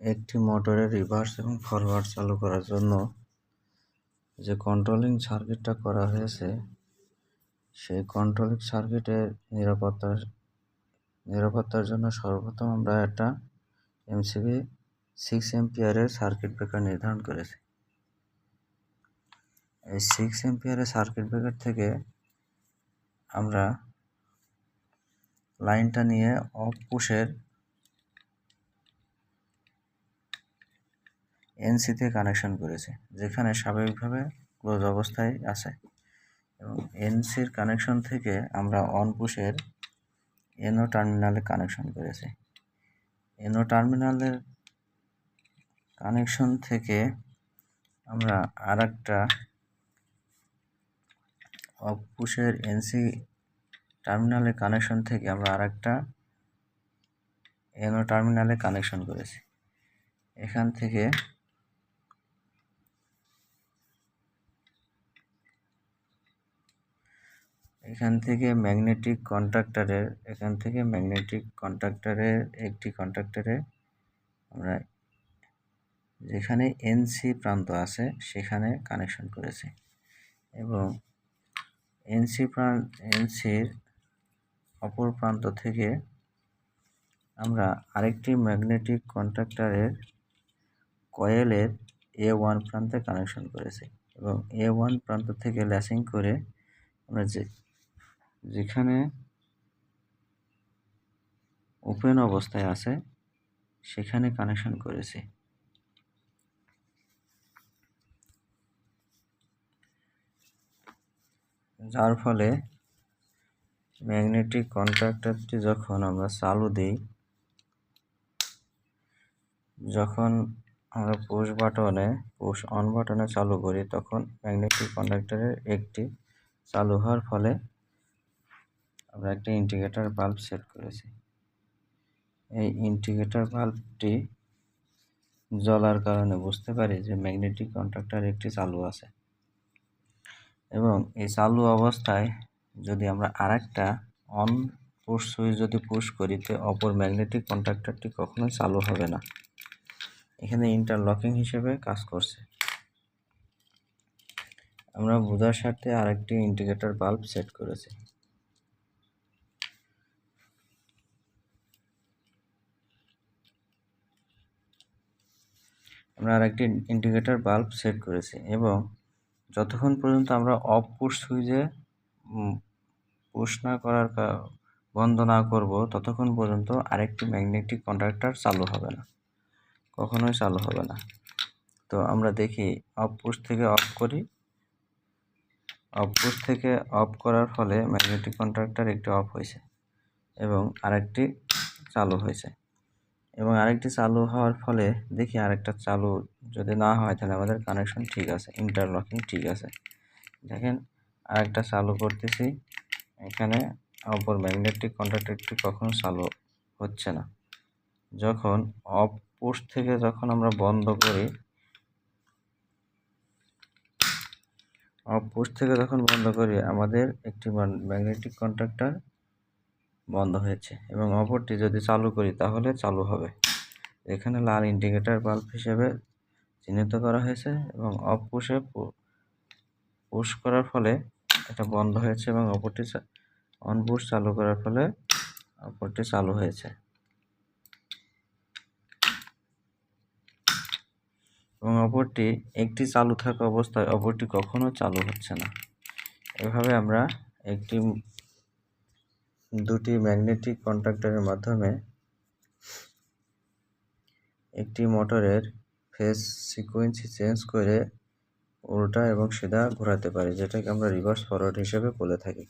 একটি মোটরের রিভার্স এবং ফরওয়ার্ড চালু করার জন্য যে কন্ট্রোলিং সার্কিটটা করা হয়েছে, সেই কন্ট্রোলিং সার্কিটের নিরাপত্তার নিরাপত্তার জন্য সর্বপ্রথম আমরা একটা এমসিবি সিক্স এম্পিয়ারের সার্কিট ব্রেকার নির্ধারণ করেছি। এই সিক্স এম্পিয়ারের সার্কিট ব্রেকার থেকে আমরা লাইনটা নিয়ে অফ পুশের এনসিতে কানেকশন করেছি, যেখানে স্বাভাবিকভাবে ক্লোজ অবস্থায় আছে। এবং এনসির কানেকশন থেকে আমরা অন পুশের এনও টার্মিনালে কানেকশন করেছি। এনও টার্মিনালের কানেকশন থেকে আমরা আর একটা অফ পুশের এনসি টার্মিনালের কানেকশন থেকে আমরা আর একটা এনও টার্মিনালে কানেকশন করেছি। এখান থেকে এখান থেকে ম্যাগনেটিক কন্ট্রাক্টরের এখান থেকে ম্যাগনেটিক কন্ট্রাক্টরের একটি কন্ট্রাক্টরে আমরা যেখানে এনসি প্রান্ত আছে, সেখানে কানেকশন করেছি। এবং এনসি প্রান্ত এনসির অপর প্রান্ত থেকে আমরা আরেকটি ম্যাগনেটিক কন্ট্রাক্টরের কয়েলের এ ওয়ান প্রান্তে কানেকশন করেছি। এবং এ ওয়ান প্রান্ত থেকে ল্যাসিং করে আমরা যে যেখানে ওপেন অবস্থায় আছে, সেখানে কানেকশন করেছি। যার ফলে ম্যাগনেটিক কন্ট্রাক্টরটি যখন আমরা চালু দিই, যখন আমরা পুশ বাটনে পুশ অন বাটনে চালু করি, তখন ম্যাগনেটিক কন্ডাক্টরের একটি চালু হওয়ার ফলে আমরা একটা ইন্ডিকেটর বাল্ব সেট করেছি। এই ইন্ডিকেটর বাল্বটি জ্বলার কারণে বুঝতে পারি যে ম্যাগনেটিক কন্ট্রাক্টর একটি চালু আছে। এবং এই চালু অবস্থায় যদি আমরা আরেকটা অন পুশ সুইচ যদি পুশ করি, তো অপর ম্যাগনেটিক কন্ট্রাক্টরটি কখনোই চালু হবে না। এখানে ইন্টারলকিং হিসেবে কাজ করছে। আমরা বোঝার সাথে আরেকটি ইন্ডিকেটর বাল্ব সেট করেছি। আমরা আরেকটি ইন্ডিকেটর বাল্ব সেট করেছি এবং যতক্ষণ পর্যন্ত আমরা অফ পুশ সুইচে পুশ না করার বন্ধ না করব, ততক্ষণ পর্যন্ত আরেকটি ম্যাগনেটিক কন্ডাক্টর চালু হবে না। কখনোই চালু হবে না। তো আমরা দেখি অফ পুশ থেকে অফ করি। অফ পুশ থেকে অফ করার ফলে ম্যাগনেটিক কন্ট্রাক্টর একটি অফ হয়েছে এবং আরেকটি চালু হয়েছে। এবং আরেকটি চালু হওয়ার ফলে দেখি আরেকটা চালু যদি না হয় তাহলে আমাদের কানেকশন ঠিক আছে ইন্টারলকিং ঠিক আছে। দেখেন আরেকটা চালু করতেছি, এখানে অপর ম্যাগনেটিক কন্ট্রাক্টরটি কখনো চালু হচ্ছে না। যখন অফ পোস্ট থেকে যখন আমরা বন্ধ করি অফ পোস্ট থেকে যখন বন্ধ করি, আমাদের একটি ম্যাগনেটিক কন্ট্রাক্টর বন্ধ হয়েছে এবং অপরটি যদি চালু করি তাহলে চালু হবে। এখানে লাল ইন্ডিকেটার বাল্ব হিসেবে চিহ্নিত করা হয়েছে এবং অফ পুষে পুশ করার ফলে এটা বন্ধ হয়েছে এবং অপরটি অন পুশ চালু করার ফলে অপরটি চালু হয়েছে। এবং অপরটি একটি চালু থাকা অবস্থায় অপরটি কখনো চালু হচ্ছে না। এভাবে আমরা একটি দুটি ম্যাগনেটিক কন্ট্রাক্টরের মাধ্যমে একটি মোটরের ফেস সিকোয়েন্স চেঞ্জ করে উল্টা এবং সিধা ঘোরাতে পারি, যেটাকে আমরা রিভার্স ফরওয়ার্ড হিসেবে বলে থাকি।